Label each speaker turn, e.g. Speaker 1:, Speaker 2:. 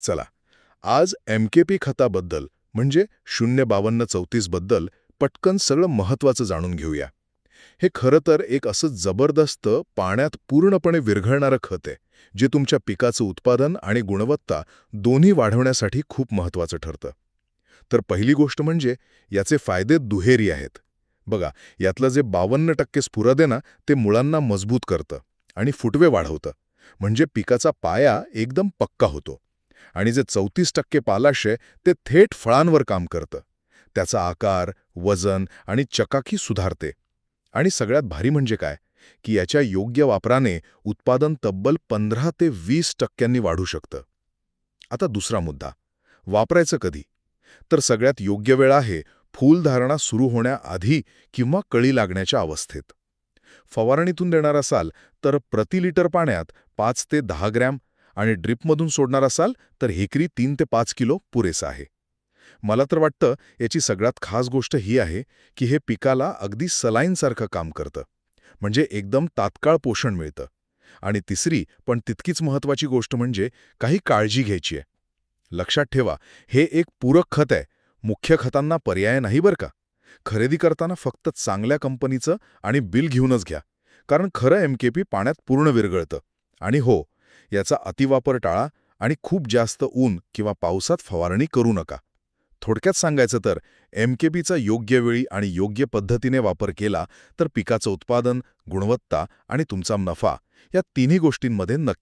Speaker 1: चला. आज एम के पी खताबद्दल म्हणजे शून्य बावन्न चौतीसबद्दल पटकन सगळं महत्वाचं जाणून घेऊया. हे खरं तर एक असं जबरदस्त पाण्यात पूर्णपणे विरघळणारं खत आहे जे तुमच्या पिकाचं उत्पादन आणि गुणवत्ता दोन्ही वाढवण्यासाठी खूप महत्वाचं ठरतं. तर पहिली गोष्ट म्हणजे याचे फायदे दुहेरी आहेत. बघा यातलं जे बावन्न टक्के स्फुरद आहे ना ते मुळांना मजबूत करतं आणि फुटवे वाढवतं. म्हणजे पिकाचा पाया एकदम पक्का होतो. आणि जे चौतीस टक्के पालाश आहे ते थेट फळांवर काम करतं. त्याचा आकार वजन आणि चकाकी सुधारते. आणि सगळ्यात भारी म्हणजे काय? की याच्या योग्य वापराने उत्पादन तब्बल पंधरा ते वीस टक्क्यांनी वाढू शकतं. आता दुसरा मुद्दा. वापरायचं कधी? तर सगळ्यात योग्य वेळ आहे फूलधारणा सुरू होण्याआधी किंवा कळी लागण्याच्या अवस्थेत. फवारणीतून देणार असाल तर प्रति लिटर पाण्यात पाच ते दहा ग्रॅम आणि ड्रिपमधून सोडणार असाल तर हेकरी तीन ते पाच किलो पुरेसं आहे. मला तर वाटतं याची सगळ्यात खास गोष्ट ही आहे की हे पिकाला अगदी सलाईनसारखं काम करतं. म्हणजे एकदम तात्काळ पोषण मिळतं. आणि तिसरी पण तितकीच महत्वाची गोष्ट म्हणजे काही काळजी घ्यायची आहे. लक्षात ठेवा हे एक पूरक खत आहे. मुख्य खतांना पर्याय नाही बरं का? खरेदी करताना फक्त चांगल्या कंपनीचं आणि बिल घेऊनच घ्या. कारण खरं एम पाण्यात पूर्ण विरघळतं. आणि हो याचा अतिवापर टाळा आणि खूप जास्त ऊन किंवा पावसात फवारणी करू नका. थोडक्यात सांगायचं तर एम के पीचा योग्य वेळी आणि योग्य पद्धतीने वापर केला तर पिकाचं उत्पादन गुणवत्ता आणि तुमचा नफा या तिन्ही गोष्टींमध्ये नक्की